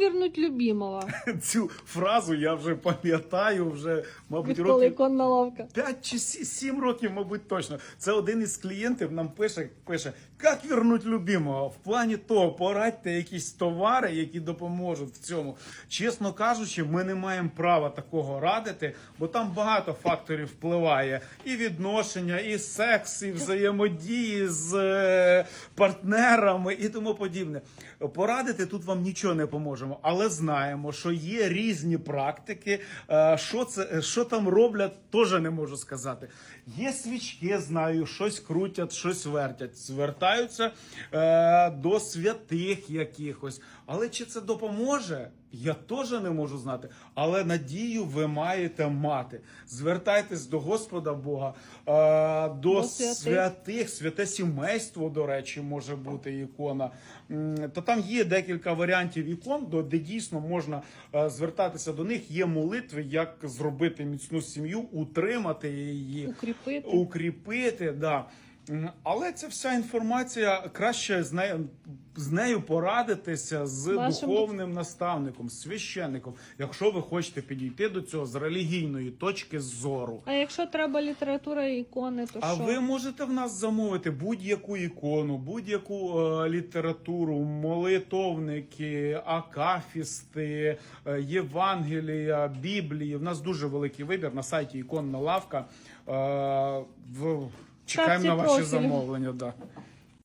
вернуть любимого? Цю фразу я вже пам'ятаю, вже, мабуть, Відколи років іконна лавка. 5 чи 7 років, мабуть, точно. Це один із клієнтів нам пише, пише, як вернуть любимого? В плані того, порадьте якісь товари, які допоможуть в цьому. Чесно кажучи, ми не маємо права такого радити, бо там багато факторів впливає. І відношення, і секс, і взаємодії з е, партнерами і тому подібне. Порадити тут вам нічого не поможемо, але знаємо, що є різні практики. Е, Що це що там роблять, теж не можу сказати. Є свічки, знаю, щось крутять, щось вертять, звертаються е, до святих якихось. Але чи це допоможе? Я теж не можу знати. Але надію ви маєте мати. Звертайтесь до Господа Бога, е, до, святих. святих, святе сімейство, до речі, може бути ікона. То там є декілька варіантів ікон, до- де дійсно можна е, звертатися до них. Є молитви, як зробити міцну сім'ю, утримати її, Укріпити. укріпити. Да. Але ця вся інформація краще з нею, з нею порадитися з Вашим духовним наставником, священником, якщо ви хочете підійти до цього з релігійної точки зору. А якщо треба література і ікони, то А що? ви можете в нас замовити будь-яку ікону, будь-яку е, літературу, молитовники, акафісти, е, Євангелія, Біблії. В нас дуже великий вибір на сайті Іконна лавка. Е, в... Чекаємо на ваші замовлення. Да.